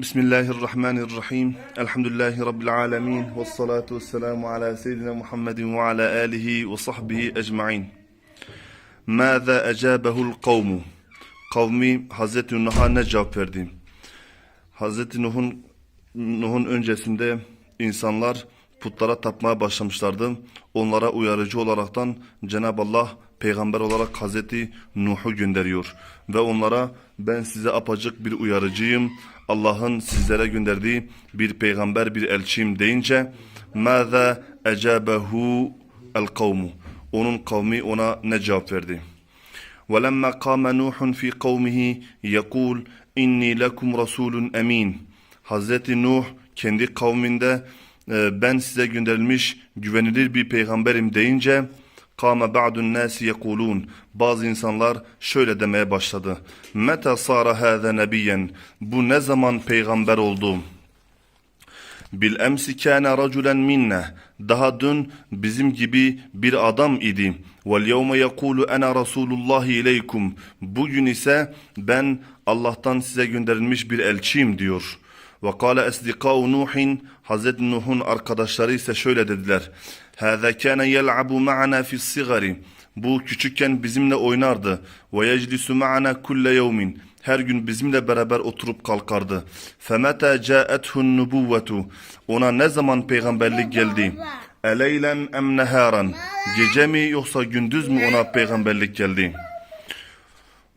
Bismillahirrahmanirrahim. Elhamdülillahi Rabbil alemin. Ve salatu ve selamu ala seyyidina Muhammedin ve ala alihi ve sahbihi ecma'in. Mâzâ ecâbehul kavmu. Kavmi Hazreti Nuh'a ne cevap verdi? Hazreti Nuh'un Nuh'un öncesinde insanlar putlara tapmaya başlamışlardı. Onlara uyarıcı olaraktan Cenab-ı Allah peygamber olarak Hazreti Nuh'u gönderiyor. Ve onlara ben size apacık bir uyarıcıyım. Allah'ın sizlere gönderdiği bir peygamber bir elçiyim deyince ماذا ecabehu el kavmu onun kavmi ona ne cevap verdi? وَلَمَّا قَامَ نُوحٌ فِي قَوْمِهِ يَقُولُ اِنِّي لَكُمْ رَسُولٌ emin. Hazreti Nuh kendi kavminde e, ben size gönderilmiş güvenilir bir peygamberim deyince Kâme ba'dun nâsi yekulûn. Bazı insanlar şöyle demeye başladı. Meta sâra hâze nebiyen. Bu ne zaman peygamber oldu? Bil emsi kâne raculen minne. Daha dün bizim gibi bir adam idi. Vel yevme yekulu ene rasulullahi ileykum. Bugün ise ben Allah'tan size gönderilmiş bir elçiyim diyor.'' Ve kâle esdikâu Nuhin, Hazreti Nuh'un arkadaşları ise şöyle dediler. Hâzâ kâne yel'abu ma'ana fis sigari. Bu küçükken bizimle oynardı. Ve yeclisu ma'ana kulle yevmin. Her gün bizimle beraber oturup kalkardı. Femete câethun nubuvvetu. Ona ne zaman peygamberlik geldi? Eleylen em neharan. Gece mi yoksa gündüz mü ona peygamberlik geldi?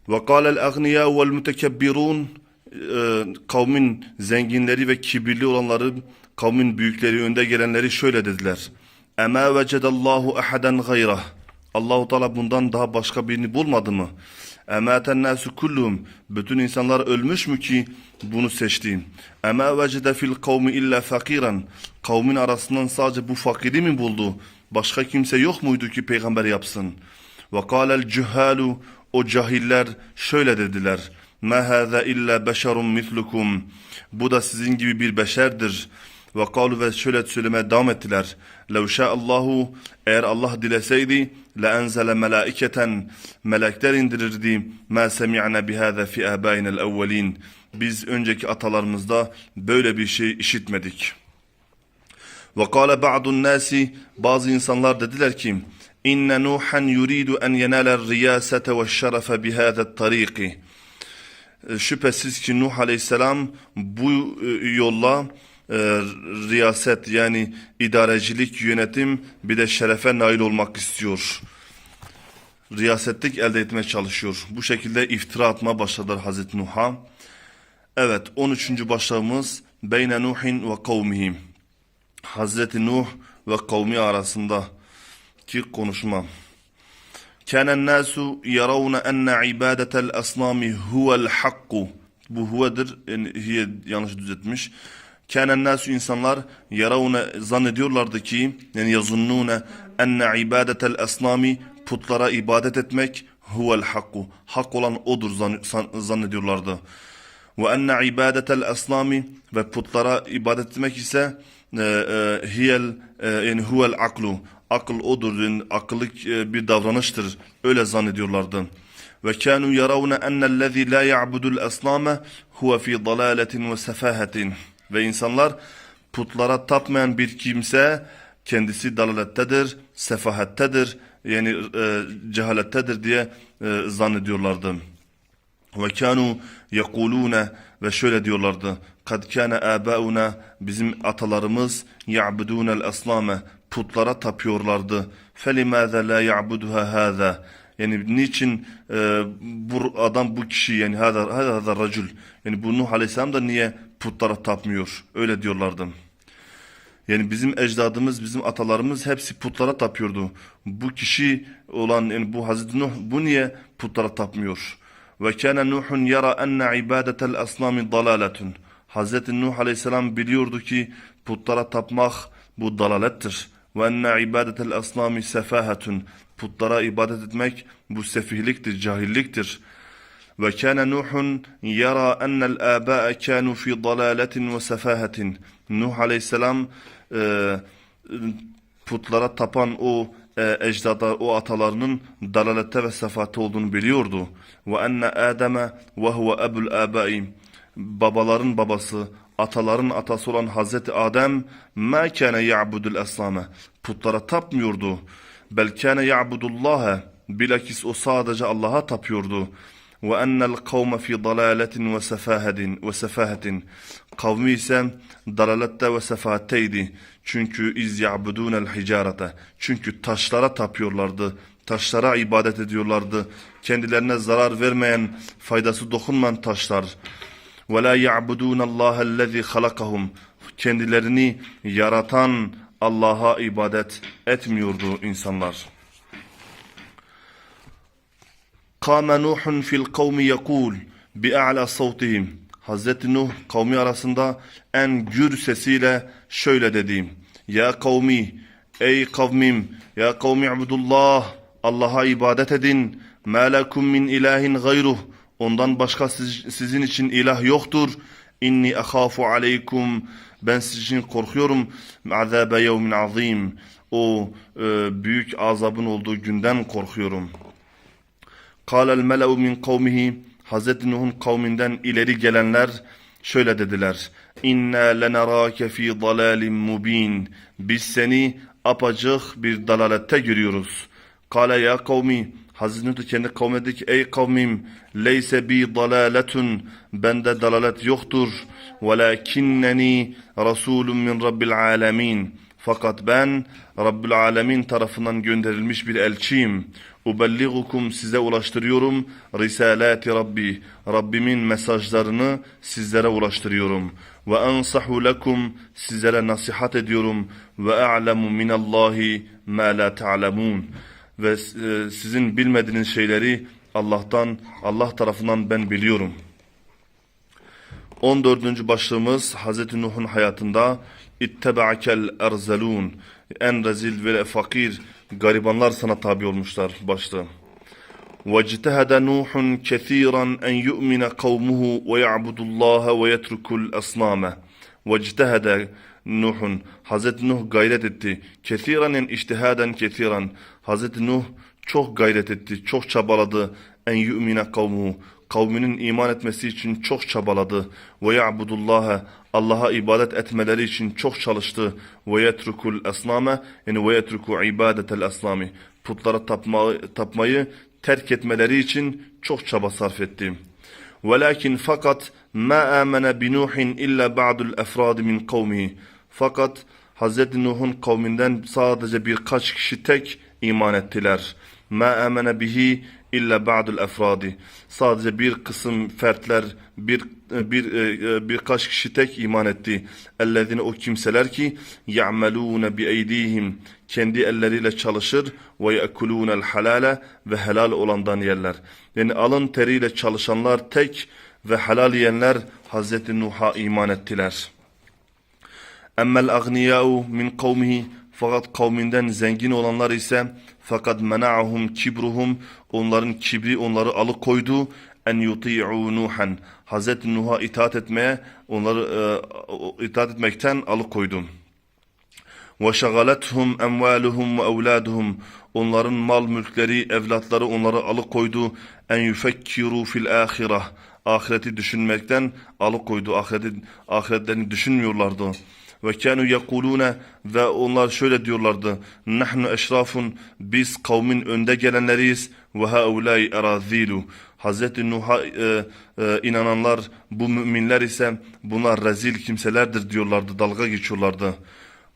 Ve kâlel agniya vel mütekebbirûn. Ee, kavmin zenginleri ve kibirli olanları, kavmin büyükleri, önde gelenleri şöyle dediler. Ema vecedallahu ehaden gayra. Allahu Teala bundan daha başka birini bulmadı mı? Ematen nasu kulluhum. Bütün insanlar ölmüş mü ki bunu seçti? Ema vecede fil kavmi illa fakiran. Kavmin arasından sadece bu fakiri mi buldu? Başka kimse yok muydu ki peygamber yapsın? Ve kâlel cühâlu. O cahiller şöyle dediler. Ma hâze illa beşerun mislukum. Bu da sizin gibi bir beşerdir. Ve kalu ve şöyle söylemeye devam ettiler. Lev şa'allahu eğer Allah dileseydi le enzele melaiketen melekler indirirdi. Ma semi'na bihâze fi âbâinel evvelin. Biz önceki atalarımızda böyle bir şey işitmedik. Ve kâle ba'dun nâsi bazı insanlar dediler ki İnne Nuhan yuridu en yeneler riyasete ve şerefe bihâzet tariki. Şüphesiz ki Nuh Aleyhisselam bu yolla e, riyaset yani idarecilik, yönetim bir de şerefe nail olmak istiyor. Riyasetlik elde etmeye çalışıyor. Bu şekilde iftira atma başladılar Hazreti Nuh'a. Evet 13. başlığımız Beyne Nuhin ve kavmihim. Hazreti Nuh ve kavmi arasında ki konuşma. Kânen nâsu yaravne enne ibadetel asnami huvel hakku. Bu huvedir. Yani, hiye yanlış düzeltmiş. Kânen nâsü insanlar yaravne zannediyorlardı ki yani yazunnûne enne ibâdetel asnami putlara ibadet etmek huvel hakku. Hak olan odur zannediyorlardı. Ve enne ibadetel asnami ve putlara ibadet etmek ise e, e, hiyel e, yani huvel aklu. Akıl odur yani akıllık e, bir davranıştır. Öyle zannediyorlardı. Ve kanu yaravne ennellezî la ya'budul asname huve fi dalaletin ve sefahetin. Ve insanlar putlara tapmayan bir kimse kendisi dalalettedir, sefahettedir, yani e, cehalettedir diye e, zannediyorlardı. Ve kanu yekulune ve şöyle diyorlardı. Kad kana abauna bizim atalarımız ya'budunel aslame putlara tapıyorlardı. Felimâze la ya'buduha hâzâ yani niçin e, bu adam bu kişi yani hâzâ hâzâ racul yani bu Nuh Aleyhisselam da niye putlara tapmıyor? Öyle diyorlardı. Yani bizim ecdadımız, bizim atalarımız hepsi putlara tapıyordu. Bu kişi olan yani bu Hazreti Nuh bu niye putlara tapmıyor? Ve kana Nuhun yara enne ibadetel asnami dalaletun. Hazreti Nuh Aleyhisselam biliyordu ki putlara tapmak bu dalalettir. Ve enne ibadetel asnami sefahetun. Putlara ibadet etmek bu sefihliktir, cahilliktir. Nuhun yara ennel âbâe kânû fî dalâletin ve sefahetin. Nuh Aleyhisselam e, putlara tapan o e, ecdada, o atalarının dalalette ve sefahate olduğunu biliyordu. Ve enne Adem'e ve huve ebul âbâi. babaların babası, ataların atası olan Hazreti Adem ma kana ya'budul eslame. Putlara tapmıyordu. Bel kana ya'budullaha. Bilakis o sadece Allah'a tapıyordu. Ve ennel kavme fi dalaletin ve sefahedin ve sefahetin. Kavmi ise dalalette ve sefahatteydi. Çünkü iz ya'budunel hicarete. Çünkü taşlara tapıyorlardı. Taşlara ibadet ediyorlardı. Kendilerine zarar vermeyen, faydası dokunmayan taşlar. وَلَا يَعْبُدُونَ اللّٰهَ الَّذ۪ي خَلَقَهُمْ Kendilerini yaratan Allah'a ibadet etmiyordu insanlar. Kâme Nuhun fil kavmi yekûl bi'a'la savtihim. Hazreti Nuh kavmi arasında en gür sesiyle şöyle dediğim. Ya kavmi, ey kavmim, ya kavmi ibudullah, Allah'a ibadet edin. Mâ lekum min ilahin gayruh. Ondan başka siz, sizin için ilah yoktur. İnni ahafu aleykum. Ben sizin için korkuyorum. Azabe yevmin azim. O e, büyük azabın olduğu günden korkuyorum.'' Kâlel mele'u min kavmihi Hazreti Nuh'un kavminden ileri gelenler şöyle dediler. İnna lenerâke fî dalâlim mubîn. Biz seni apacık bir dalalette görüyoruz. Kâle ya kavmi Hazreti Nuh kendi kavmine dedi ki ey kavmim leyse bi dalaletun bende dalalet yoktur. Velakinneni rasulun min rabbil alemin. Fakat ben Rabbül Alemin tarafından gönderilmiş bir elçiyim. Ubelligukum size ulaştırıyorum. Risalati Rabbi. Rabbimin mesajlarını sizlere ulaştırıyorum. Ve ansahu lekum sizlere nasihat ediyorum. Ve a'lemu minallahi ma la ta'lemun. Ve e, sizin bilmediğiniz şeyleri Allah'tan, Allah tarafından ben biliyorum. 14. başlığımız Hz. Nuh'un hayatında İtteba'kel erzalun en rezil ve fakir garibanlar sana tabi olmuşlar başlığı. واجتهد نوح كثيرا أن يؤمن قومه ويعبدوا الله ويتركوا الأصنام واجتهد Nuh Hazreti Nuh gayret etti. Kesiren en iştihaden kesiren. Hazreti Nuh çok gayret etti, çok çabaladı. En yu'mine kavmuhu. Kavminin iman etmesi için çok çabaladı. Ve ya'budullaha. Allah'a ibadet etmeleri için çok çalıştı. Ve yetrukul esname. Yani ve yetruku ibadetel esnami. Putlara tapma, tapmayı terk etmeleri için çok çaba sarf etti. Velakin fakat ma amene bi Nuhin illa ba'dul efrad min kavmihi. Fakat Hz. Nuh'un kavminden sadece birkaç kişi tek iman ettiler. Ma amene bihi illa ba'dul efradi. Sadece bir kısım fertler, bir bir e, birkaç kişi tek iman etti. Ellezine o kimseler ki ya'melûne bi eydihim kendi elleriyle çalışır ve yekulûnel halale ve helal olandan yerler. Yani alın teriyle çalışanlar tek ve helal yiyenler Hazreti Nuh'a iman ettiler. Emmel agniyâ'u min kavmihi fakat kavminden zengin olanlar ise fakat mena'ahum kibruhum onların kibri onları alıkoydu en yuti'u Nuhan Hazreti Nuh'a itaat etmeye onları e, itaat etmekten alıkoydu. Ve şagalethum emvaluhum ve evladuhum onların mal mülkleri evlatları onları alıkoydu en yufekkiru fil ahireh ahireti düşünmekten alıkoydu ahireti ahiretlerini düşünmüyorlardı ve kanu yekulune ve onlar şöyle diyorlardı nahnu eşrafun biz kavmin önde gelenleriyiz ve haulai erazilu Hazreti Nuh'a e, e, inananlar bu müminler ise bunlar rezil kimselerdir diyorlardı dalga geçiyorlardı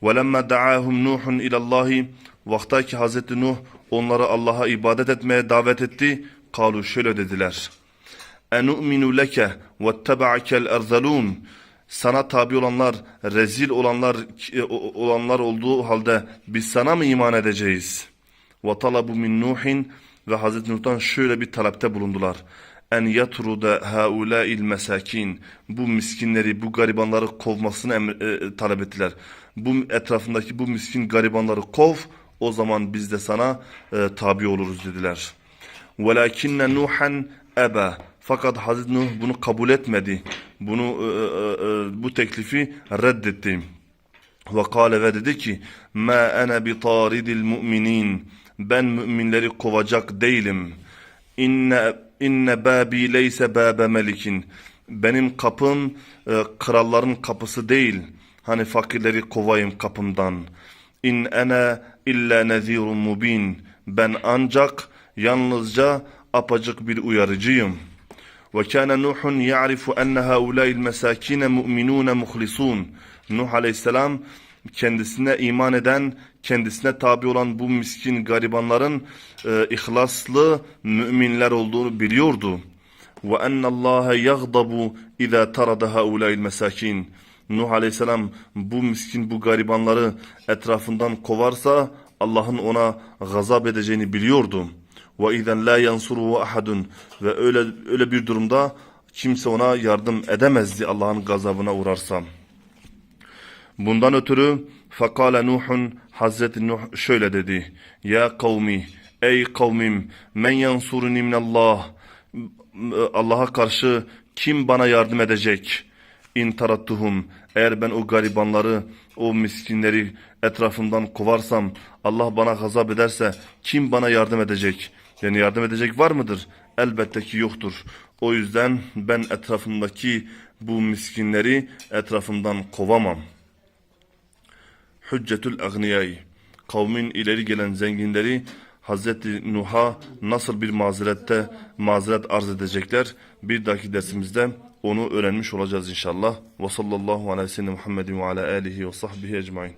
وَلَمَّا دَعَاهُمْ نُوحٌ اِلَى اللّٰهِ Vakta ki Hazreti Nuh onları Allah'a ibadet etmeye davet etti. Kalu şöyle dediler. اَنُؤْمِنُ لَكَ وَاتَّبَعَكَ الْاَرْذَلُونَ sana tabi olanlar, rezil olanlar e, olanlar olduğu halde biz sana mı iman edeceğiz? Ve talabu min Nuhin ve Hazreti Nuh'tan şöyle bir talepte bulundular. En yatruda haulail mesakin bu miskinleri, bu garibanları kovmasını e, e, talep ettiler. Bu etrafındaki bu miskin garibanları kov, o zaman biz de sana e, tabi oluruz dediler. Velakinne Nuhan eba fakat Hazreti Nuh bunu kabul etmedi. Bunu e, e, e, bu teklifi reddetti. Ve kâle ve dedi ki: "Ma ana bi taridil mu'minin." Ben müminleri kovacak değilim. İnne inne babi leyse babe melikin. benim kapım e, kralların kapısı değil. Hani fakirleri kovayım kapımdan. İn ene illa nezirun mubin. Ben ancak yalnızca apacık bir uyarıcıyım. وكان نوح يعرف أن هؤلاء المساكين مؤمنون مخلصون Nuh Aleyhisselam kendisine iman eden, kendisine tabi olan bu miskin garibanların e, ihlaslı müminler olduğunu biliyordu. وَأَنَّ اللّٰهَ يَغْضَبُ اِذَا تَرَدَ هَؤُلَاءِ الْمَسَاكِينَ Nuh Aleyhisselam bu miskin, bu garibanları etrafından kovarsa Allah'ın ona gazap edeceğini biliyordu. ve izen la yansuruhu ahadun ve öyle öyle bir durumda kimse ona yardım edemezdi Allah'ın gazabına uğrarsa. Bundan ötürü fakale Nuh'un Hazreti Nuh şöyle dedi. Ya kavmi ey kavmim men yansuruni minallah Allah'a karşı kim bana yardım edecek? İn tarattuhum eğer ben o garibanları o miskinleri etrafımdan kovarsam Allah bana gazap ederse kim bana yardım edecek?'' Yani yardım edecek var mıdır? Elbette ki yoktur. O yüzden ben etrafımdaki bu miskinleri etrafımdan kovamam. Hüccetül Agniyay Kavmin ileri gelen zenginleri Hazreti Nuh'a nasıl bir mazerette mazeret arz edecekler? Bir dahaki dersimizde onu öğrenmiş olacağız inşallah. Ve sallallahu aleyhi ve sellem Muhammedin ve ala alihi ve sahbihi ecmain.